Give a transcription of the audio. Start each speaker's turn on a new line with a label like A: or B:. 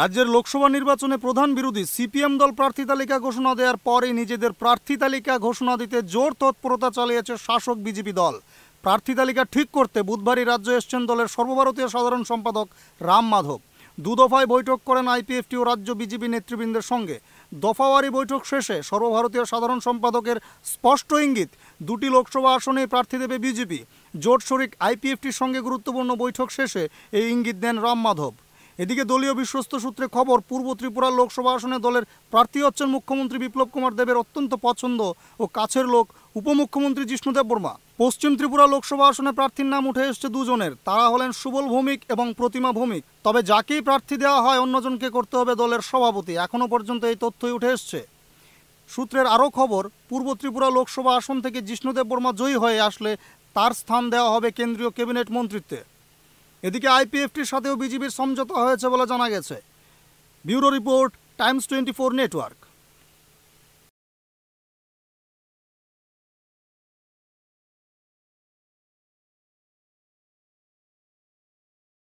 A: রাজ্যের লোকসভা নির্বাচনে প্রধান বিরোধী সিপিএম দল প্রার্থী তালিকা ঘোষণা দেওয়ার পরে নিজেদের প্রার্থী তালিকা ঘোষণা দিতে জোর তৎপরতা চালিয়েছে শাসক বিজেপি দল প্রার্থী তালিকা ঠিক করতে বুধবারই রাজ্য এসছেন দলের সর্বভারতীয় সাধারণ সম্পাদক রাম মাধব দুদফায় বৈঠক করেন আইপিএফটি ও রাজ্য বিজেপি নেতৃবৃন্দের সঙ্গে দফাওয়ারি বৈঠক শেষে সর্বভারতীয় সাধারণ সম্পাদকের স্পষ্ট ইঙ্গিত দুটি লোকসভা আসনেই প্রার্থী দেবে বিজেপি জোট শরিক আইপিএফটির সঙ্গে গুরুত্বপূর্ণ বৈঠক শেষে এই ইঙ্গিত দেন রাম মাধব এদিকে দলীয় বিশ্বস্ত সূত্রে খবর পূর্ব ত্রিপুরা লোকসভা আসনে দলের প্রার্থী হচ্ছেন মুখ্যমন্ত্রী বিপ্লব কুমার দেবের অত্যন্ত পছন্দ ও কাছের লোক উপমুখ্যমন্ত্রী জিষ্ণুদেব বর্মা পশ্চিম ত্রিপুরা লোকসভা আসনে প্রার্থীর নাম উঠে এসছে দুজনের তারা হলেন সুবল ভৌমিক এবং প্রতিমা ভৌমিক তবে যাকেই প্রার্থী দেওয়া হয় অন্যজনকে করতে হবে দলের সভাপতি এখনও পর্যন্ত এই তথ্যই উঠে এসছে সূত্রের আরও খবর পূর্ব ত্রিপুরা লোকসভা আসন থেকে জিষ্ণুদেব বর্মা জয়ী হয়ে আসলে তার স্থান দেওয়া হবে কেন্দ্রীয় ক্যাবিনেট মন্ত্রীত্বে এদিকে আইপিএফটির সাথেও বিজিবির সমঝোতা হয়েছে বলে জানা গেছে bureau report Times twenty four network